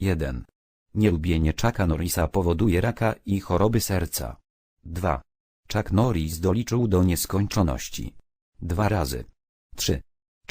1. Nielubienie Chucka Norrisa powoduje raka i choroby serca. 2. Chuck Norris doliczył do nieskończoności. Dwa razy. 3.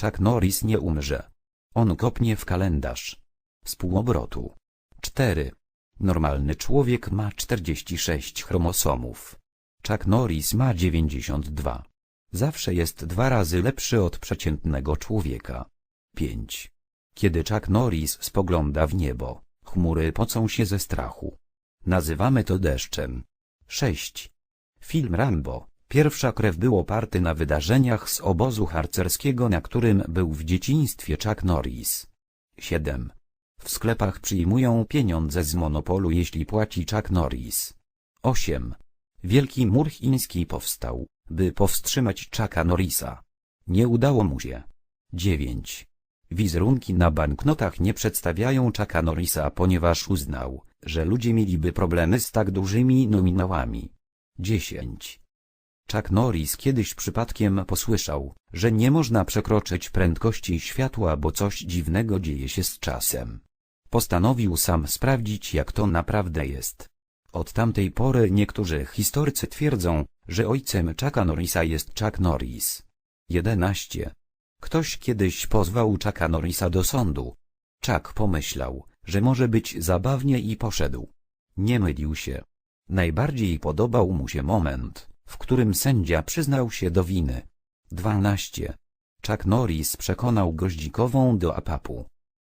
Chuck Norris nie umrze. On kopnie w kalendarz. Z półobrotu. 4. Normalny człowiek ma 46 chromosomów. Chuck Norris ma 92. Zawsze jest dwa razy lepszy od przeciętnego człowieka. 5. Kiedy Chuck Norris spogląda w niebo, chmury pocą się ze strachu. Nazywamy to deszczem. 6. Film Rambo, pierwsza krew był oparty na wydarzeniach z obozu harcerskiego na którym był w dzieciństwie Chuck Norris. 7. W sklepach przyjmują pieniądze z monopolu jeśli płaci Chuck Norris. 8. Wielki mur chiński powstał, by powstrzymać Chucka Norrisa. Nie udało mu się. 9. Wizerunki na banknotach nie przedstawiają Chucka Norrisa ponieważ uznał, że ludzie mieliby problemy z tak dużymi nominałami. 10. Chuck Norris kiedyś przypadkiem posłyszał, że nie można przekroczyć prędkości światła bo coś dziwnego dzieje się z czasem. Postanowił sam sprawdzić jak to naprawdę jest. Od tamtej pory niektórzy historycy twierdzą, że ojcem Chucka Norrisa jest Chuck Norris. 11. Ktoś kiedyś pozwał Chucka Norrisa do sądu. Chuck pomyślał, że może być zabawnie i poszedł. Nie mylił się. Najbardziej podobał mu się moment, w którym sędzia przyznał się do winy. 12. Chuck Norris przekonał goździkową do apapu.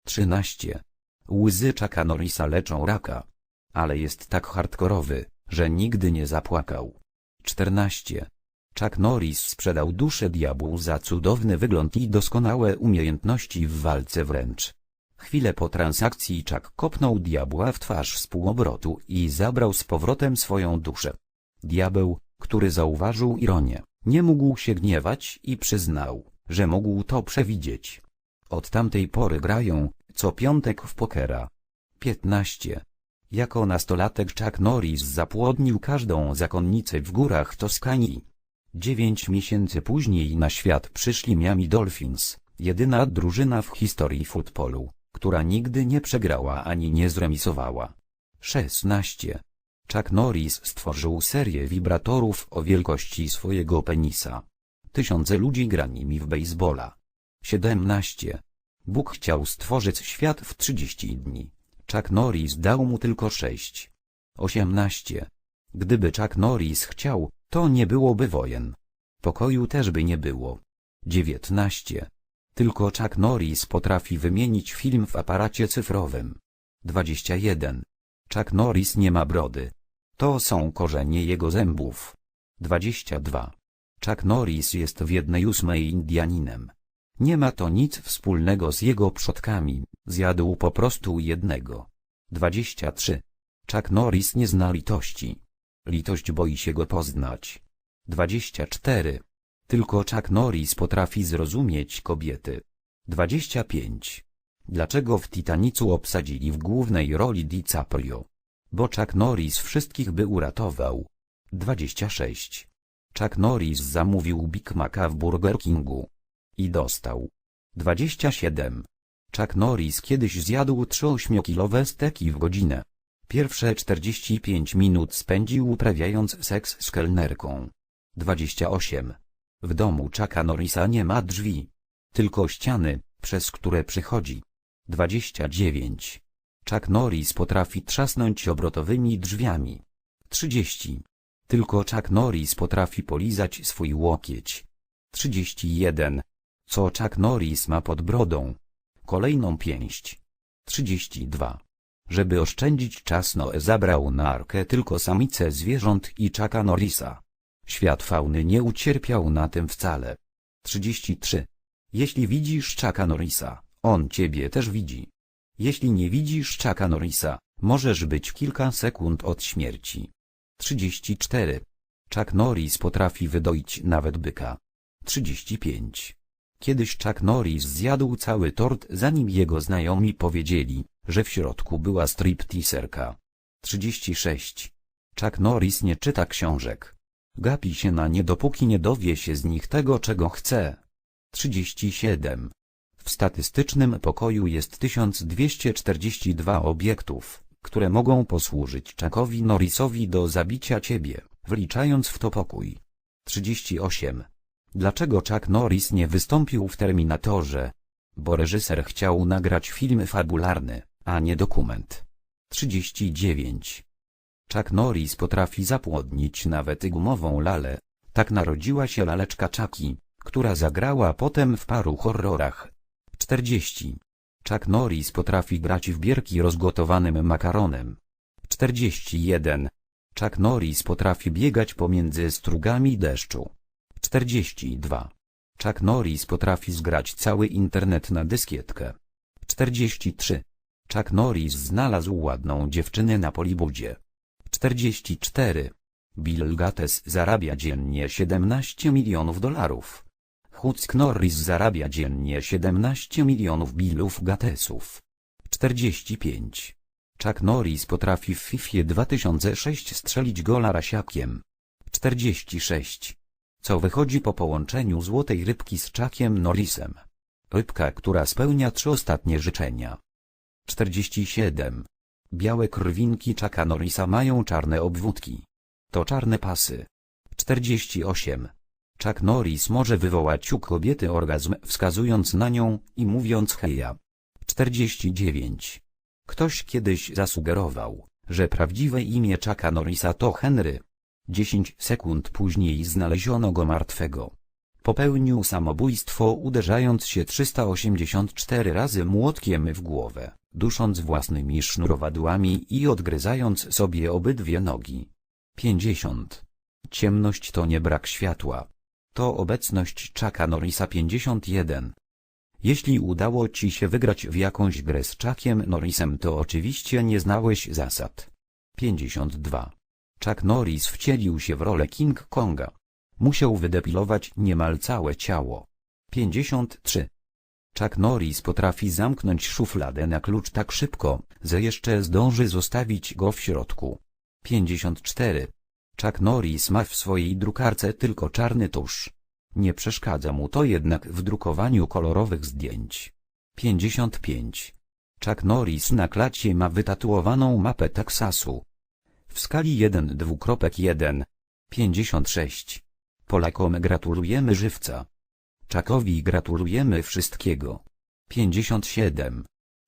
13. Łzy Chucka Norrisa leczą raka. Ale jest tak hardkorowy, że nigdy nie zapłakał. 14. Chuck Norris sprzedał duszę diabłu za cudowny wygląd i doskonałe umiejętności w walce wręcz. Chwilę po transakcji Chuck kopnął diabła w twarz z półobrotu i zabrał z powrotem swoją duszę. Diabeł, który zauważył ironię, nie mógł się gniewać i przyznał, że mógł to przewidzieć. Od tamtej pory grają, co piątek w pokera. 15. Jako nastolatek Chuck Norris zapłodnił każdą zakonnicę w górach Toskanii. Dziewięć miesięcy później na świat przyszli Miami Dolphins, jedyna drużyna w historii futbolu, która nigdy nie przegrała ani nie zremisowała. 16. Chuck Norris stworzył serię wibratorów o wielkości swojego penisa. Tysiące ludzi gra nimi w baseballa. 17. Bóg chciał stworzyć świat w 30 dni. Chuck Norris dał mu tylko 6. 18. Gdyby Chuck Norris chciał, to nie byłoby wojen. Pokoju też by nie było. 19. Tylko Chuck Norris potrafi wymienić film w aparacie cyfrowym. 21. Chuck Norris nie ma brody. To są korzenie jego zębów. 22. Chuck Norris jest w jednej ósmej Indianinem. Nie ma to nic wspólnego z jego przodkami, zjadł po prostu jednego. 23. Chuck Norris nie zna litości. Litość boi się go poznać. 24. Tylko Chuck Norris potrafi zrozumieć kobiety. 25. Dlaczego w Titanicu obsadzili w głównej roli DiCaprio? Bo Chuck Norris wszystkich by uratował. 26. Chuck Norris zamówił Big Maca w Burger Kingu. I dostał. 27. Chuck Norris kiedyś zjadł 3 8-kilowe steki w godzinę. Pierwsze 45 minut spędził uprawiając seks z kelnerką. 28. W domu Chucka Norrisa nie ma drzwi. Tylko ściany, przez które przychodzi. 29. Chuck Norris potrafi trzasnąć obrotowymi drzwiami. 30. Tylko Chuck Norris potrafi polizać swój łokieć. 31. Co Chuck Norris ma pod brodą? Kolejną pięść. 32. Żeby oszczędzić czas Noe zabrał na arkę tylko samice zwierząt i Chucka Norrisa. Świat fauny nie ucierpiał na tym wcale. 33. Jeśli widzisz Chucka Norrisa, on ciebie też widzi. Jeśli nie widzisz Chucka Norrisa, możesz być kilka sekund od śmierci. 34. Chuck Norris potrafi wydoić nawet byka. 35. Kiedyś Chuck Norris zjadł cały tort zanim jego znajomi powiedzieli, że w środku była stripteaserka. 36. Chuck Norris nie czyta książek. Gapi się na nie dopóki nie dowie się z nich tego czego chce. 37. W statystycznym pokoju jest 1242 obiektów, które mogą posłużyć Chuckowi Norrisowi do zabicia ciebie, wliczając w to pokój. 38. Dlaczego Chuck Norris nie wystąpił w Terminatorze? Bo reżyser chciał nagrać film fabularny, a nie dokument. 39. Chuck Norris potrafi zapłodnić nawet gumową lalę. Tak narodziła się laleczka Chucky, która zagrała potem w paru horrorach. 40. Chuck Norris potrafi grać w bierki rozgotowanym makaronem. 41. Chuck Norris potrafi biegać pomiędzy strugami deszczu. 42. Chuck Norris potrafi zgrać cały internet na dyskietkę. 43. Chuck Norris znalazł ładną dziewczynę na Polibudzie. 44. Bill Gates zarabia dziennie 17 milionów dolarów. Huck Norris zarabia dziennie 17 milionów Billów Gatesów. 45. Chuck Norris potrafi w FIFA 2006 strzelić gola rasiakiem. 46. Co wychodzi po połączeniu złotej rybki z Chuckiem Norrisem? Rybka, która spełnia trzy ostatnie życzenia. 47. Białe krwinki Chucka Norrisa mają czarne obwódki. To czarne pasy. 48. Chuck Norris może wywołać u kobiety orgazm wskazując na nią i mówiąc heja. 49. Ktoś kiedyś zasugerował, że prawdziwe imię Chucka Norrisa to Henry. 10 sekund później znaleziono go martwego. Popełnił samobójstwo uderzając się 384 razy młotkiem w głowę, dusząc własnymi sznurowadłami i odgryzając sobie obydwie nogi. 50. Ciemność to nie brak światła. To obecność Chucka Norrisa 51. Jeśli udało ci się wygrać w jakąś grę z Chuckiem Norrisem to oczywiście nie znałeś zasad. 52. Chuck Norris wcielił się w rolę King Konga. Musiał wydepilować niemal całe ciało. 53. Chuck Norris potrafi zamknąć szufladę na klucz tak szybko, że jeszcze zdąży zostawić go w środku. 54. Chuck Norris ma w swojej drukarce tylko czarny tusz. Nie przeszkadza mu to jednak w drukowaniu kolorowych zdjęć. 55. Chuck Norris na klacie ma wytatuowaną mapę Teksasu. W skali 1:1. 56. Polakom gratulujemy żywca. Chuckowi gratulujemy wszystkiego. 57.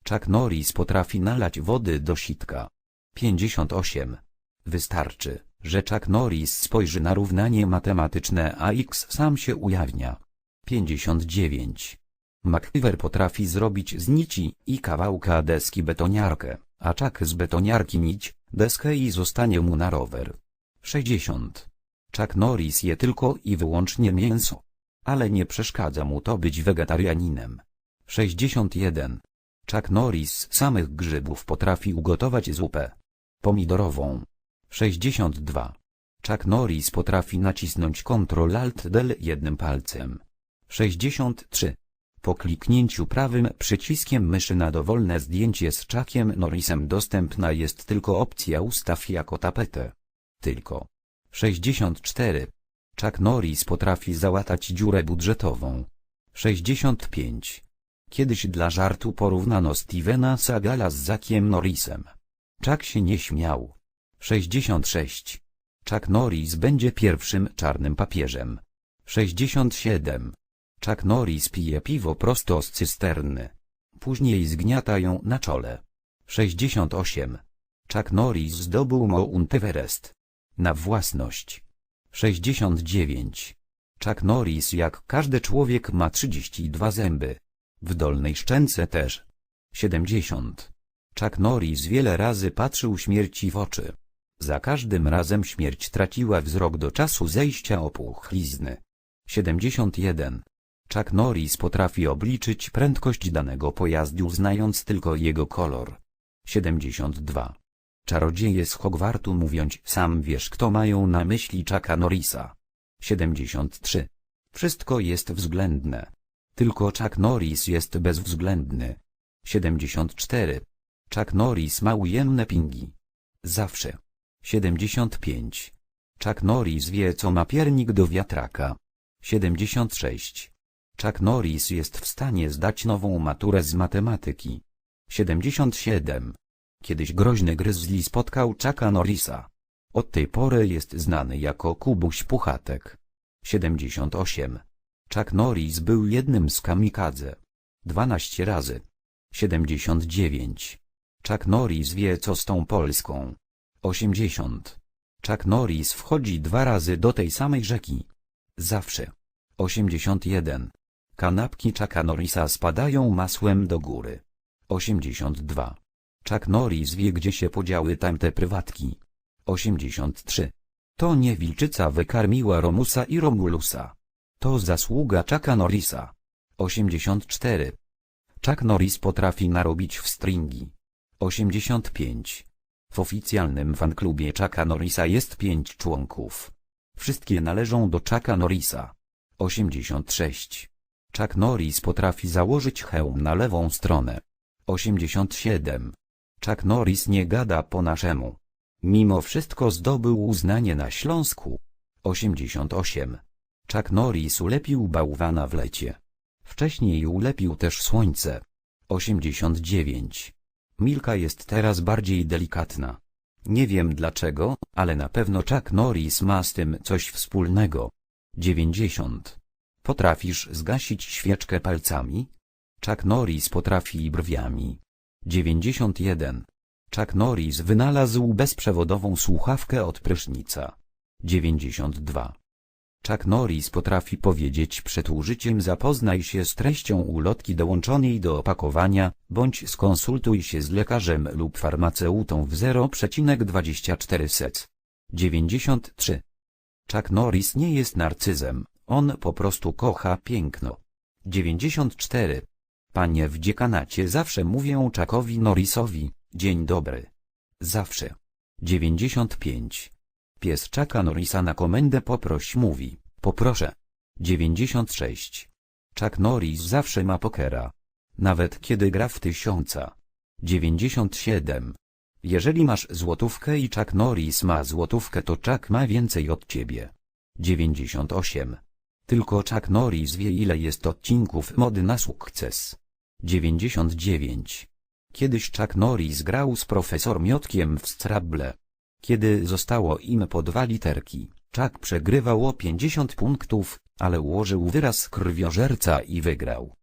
Chuck Norris potrafi nalać wody do sitka. 58. Wystarczy, że Chuck Norris spojrzy na równanie matematyczne a x sam się ujawnia. 59. MacGyver potrafi zrobić z nici i kawałka deski betoniarkę, a Chuck z betoniarki nić, deskę i zostanie mu na rower. 60. Chuck Norris je tylko i wyłącznie mięso. Ale nie przeszkadza mu to być wegetarianinem. 61. Chuck Norris z samych grzybów potrafi ugotować zupę pomidorową. 62. Chuck Norris potrafi nacisnąć Ctrl Alt Del jednym palcem. 63. Po kliknięciu prawym przyciskiem myszy na dowolne zdjęcie z Chuckiem Norrisem dostępna jest tylko opcja ustaw jako tapetę. Tylko. 64. Chuck Norris potrafi załatać dziurę budżetową. 65. Kiedyś dla żartu porównano Stevena Sagala z Zackiem Norrisem. Chuck się nie śmiał. 66. Chuck Norris będzie pierwszym czarnym papieżem. 67. Chuck Norris pije piwo prosto z cysterny. Później zgniata ją na czole. 68. Chuck Norris zdobył Mount Everest. Na własność. 69. Chuck Norris jak każdy człowiek ma 32 zęby. W dolnej szczęce też. 70. Chuck Norris wiele razy patrzył śmierci w oczy. Za każdym razem śmierć traciła wzrok do czasu zejścia opuchlizny. 71. Chuck Norris potrafi obliczyć prędkość danego pojazdu znając tylko jego kolor. 72. Czarodzieje z Hogwartu mówiąc sam wiesz kto mają na myśli Chucka Norrisa. 73. Wszystko jest względne. Tylko Chuck Norris jest bezwzględny. 74. Chuck Norris ma ujemne pingi. Zawsze. 75. Chuck Norris wie co ma piernik do wiatraka. 76. Chuck Norris jest w stanie zdać nową maturę z matematyki. 77. Kiedyś groźny gryzli spotkał Chucka Norrisa. Od tej pory jest znany jako Kubuś Puchatek. 78. Chuck Norris był jednym z kamikadze. 12 razy. 79. Chuck Norris wie co z tą Polską. 80. Chuck Norris wchodzi dwa razy do tej samej rzeki. Zawsze. 81. Kanapki Chucka Norrisa spadają masłem do góry. 82. Chuck Norris wie gdzie się podziały tamte prywatki. 83. To nie wilczyca wykarmiła Romusa i Romulusa. To zasługa Chucka Norrisa. 84. Chuck Norris potrafi narobić w stringi. 85. W oficjalnym fanklubie Chucka Norrisa jest pięć członków. Wszystkie należą do Chucka Norrisa. 86. Chuck Norris potrafi założyć hełm na lewą stronę. 87. Chuck Norris nie gada po naszemu. Mimo wszystko zdobył uznanie na Śląsku. 88. Chuck Norris ulepił bałwana w lecie. Wcześniej ulepił też słońce. 89. Milka jest teraz bardziej delikatna. Nie wiem dlaczego, ale na pewno Chuck Norris ma z tym coś wspólnego. 90. Potrafisz zgasić świeczkę palcami? Chuck Norris potrafi brwiami. 91. Chuck Norris wynalazł bezprzewodową słuchawkę od prysznica. 92. Chuck Norris potrafi powiedzieć przed użyciem zapoznaj się z treścią ulotki dołączonej do opakowania, bądź skonsultuj się z lekarzem lub farmaceutą w 0,24 sec. 93. Chuck Norris nie jest narcyzem, on po prostu kocha piękno. 94. Panie w dziekanacie zawsze mówią Chuckowi Norrisowi, dzień dobry. Zawsze. 95. Pies Chucka Norrisa na komendę poproś mówi, poproszę. 96. Chuck Norris zawsze ma pokera. Nawet kiedy gra w tysiąca. 97. Jeżeli masz złotówkę i Chuck Norris ma złotówkę to Chuck ma więcej od ciebie. 98. Tylko Chuck Norris wie ile jest odcinków mody na sukces. 99. Kiedyś Chuck Norris grał z profesor Miotkiem w Scrabble. Kiedy zostało im po dwa literki, Chuck przegrywał o 50 punktów, ale ułożył wyraz krwiożerca i wygrał.